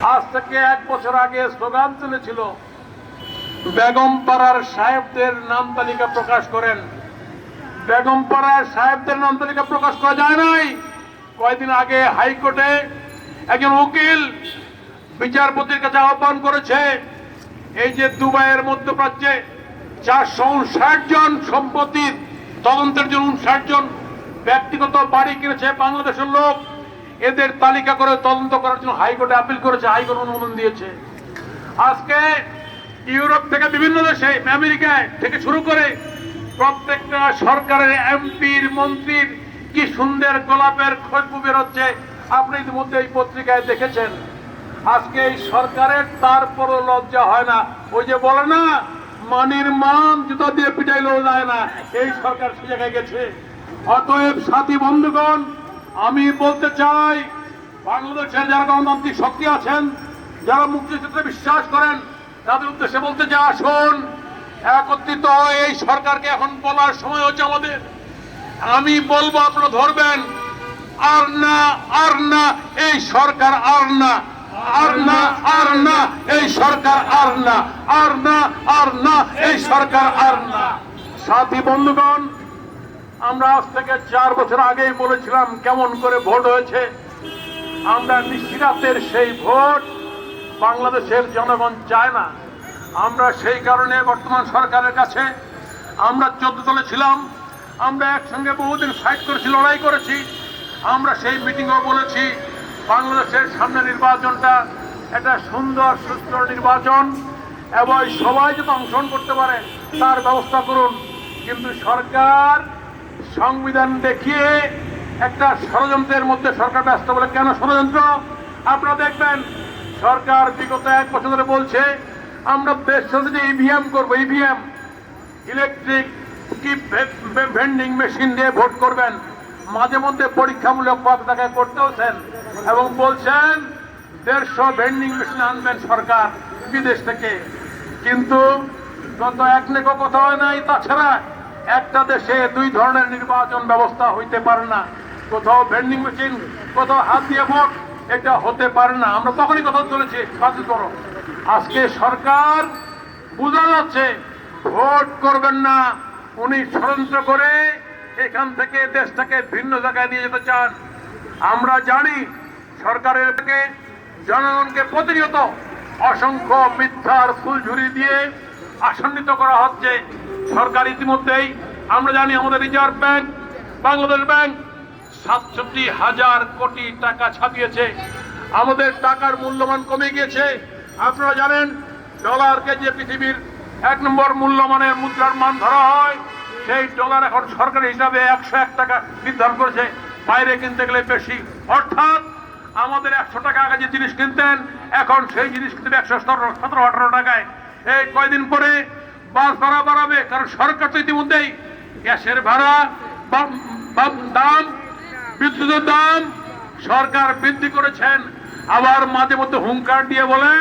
আজ থেকে এক বছর আগে স্লোগান তুলেছিল, বেগম পাড়ার সাহেবদের নাম তালিকা প্রকাশ করেন। বেগম পাড়ার সাহেবদের নাম তালিকা প্রকাশ করা যায় নাই। কয়েকদিন আগে হাইকোর্টে একজন উকিল বিচারপতির কাছে আহ্বান করেছে, এই যে দুবাইয়ের মধ্যপ্রাচ্যে চারশো উনষাট জন সম্পত্তির তদন্তের জন্য উনষাট জন ব্যক্তিগত বাড়ি কিনেছে বাংলাদেশের লোক। এদের তালিকা করে তদন্ত করার জন্য হাইকোর্টে আপিল করেছে, হাইকোর্ট অনুমোদন দিয়েছে। আজকে ইউরোপ থেকে বিভিন্ন দেশে, আমেরিকায় থেকে শুরু করে প্রত্যেকটা সরকারের এমপির, মন্ত্রীর কি সুন্দর গোলাপের খুশবু বেরোচ্ছে আপনি ইতিমধ্যে এই পত্রিকায় দেখেছেন। আজকে এই সরকারের তারপরও লজ্জা হয় না। ওই যে বলে না, মানির মান জুতা দিয়ে পিটাইলেও যায় না। এই সরকার সে জায়গায় গেছে। অতএব সাথী বন্ধুগণ আমি বলতে চাই, বাংলাদেশের যারা গণতান্ত্রিক শক্তি আছেন, যারা মুক্তিযুদ্ধে বিশ্বাস করেন, তাদের উদ্দেশ্যে বলতে চাই, আসুন, একত্রিত এই সরকারকে এখন বলার সময় হচ্ছে আমাদের। আমি বলব, আপনারা ধরবেন, আর না আর না, এই সরকার আর না আর না আর না, এই সরকার আর না আর না আর না, এই সরকার আর না। সাথী বন্ধুগণ আমরা আজ থেকে চার বছর আগেই বলেছিলাম কেমন করে ভোট হয়েছে। আমরা নিশিরাতের সেই ভোট বাংলাদেশের জনগণ চায় না। আমরা সেই কারণে বর্তমান সরকারের কাছে আমরা চোদ্দ দলে ছিলাম, আমরা একসঙ্গে বহুদিন ফাইট করেছি, লড়াই করেছি। আমরা সেই মিটিংও বলেছি, বাংলাদেশের সামনে নির্বাচনটা একটা সুন্দর, সুস্থ নির্বাচন এবং সবাই যাতে অংশগ্রহণ করতে পারে তার ব্যবস্থা করুন। কিন্তু সরকার সংবিধান দেখিয়ে একটা ষড়যন্ত্রের মধ্যে সরকার ব্যস্ত বলে কেন ষড়যন্ত্র? আপনারা দেখবেন, সরকার বিগত এক বছর ধরে বলছে, আমরা দেশ যে ইভিএম করব ইভিএম ইলেকট্রিক কি ভেন্ডিং মেশিন দিয়ে ভোট করবেন। মাঝে মধ্যে পরীক্ষামূলক পথ তাকে করতেওছেন এবং বলছেন, দেড়শো ভেন্ডিং মেশিন আনবেন সরকার বিদেশ থেকে। কিন্তু গত এক নেকো কথা হয় নাই, তাছাড়া একটা দেশে দুই ধরনের নির্বাচন ব্যবস্থা হইতে পারে না। কোথাও ভেন্ডিং মেশিন কোথাও হাত দিয়ে ভোট, এটা হতে পারে না। আমরা তখনই কথা চলেছি বাতিল করো। আজকে সরকার বোঝা যাচ্ছে, ভোট করবেন না। উনি ষড়যন্ত্র করে এখান থেকে দেশটাকে ভিন্ন জায়গায় নিয়ে যেতে চান। আমরা জানি সরকারের থেকে জনগণকে প্রতিনিয়ত অসংখ্য মিথ্যার ফুলঝুরি দিয়ে আসন্নিত করা হচ্ছে। সরকার ইতিমধ্যেই, আমরা জানি আমাদের রিজার্ভ ব্যাংক, বাংলাদেশ ব্যাংক, সাতষট্টি হাজার কোটি টাকা ছাপিয়েছে। আমাদের টাকার মূল্যমান কমে গিয়েছে। আপনারা জানেন, ডলারকে যে পৃথিবীর এক নম্বর মূল্যমানের মুদ্রার মান ধরা হয়, সেই ডলার এখন সরকারি হিসাবে একশো এক টাকা নির্ধারণ করেছে। বাইরে কিনতে গেলে বেশি। অর্থাৎ, আমাদের একশো টাকা আগে যে জিনিস কিনতেন, এখন সেই জিনিস কিনতে একশো সতেরো সতেরো, আঠারো টাকায় এই কয়দিন পরে বাস ভাড়া বাড়াবে? কারণ সরকার তো ইতিমধ্যেই গ্যাসের ভাড়া দাম, বিদ্যুতের দাম, সরকার বৃদ্ধি করেছেন। আবার মাঝে মধ্যে হুঙ্কার দিয়ে বলে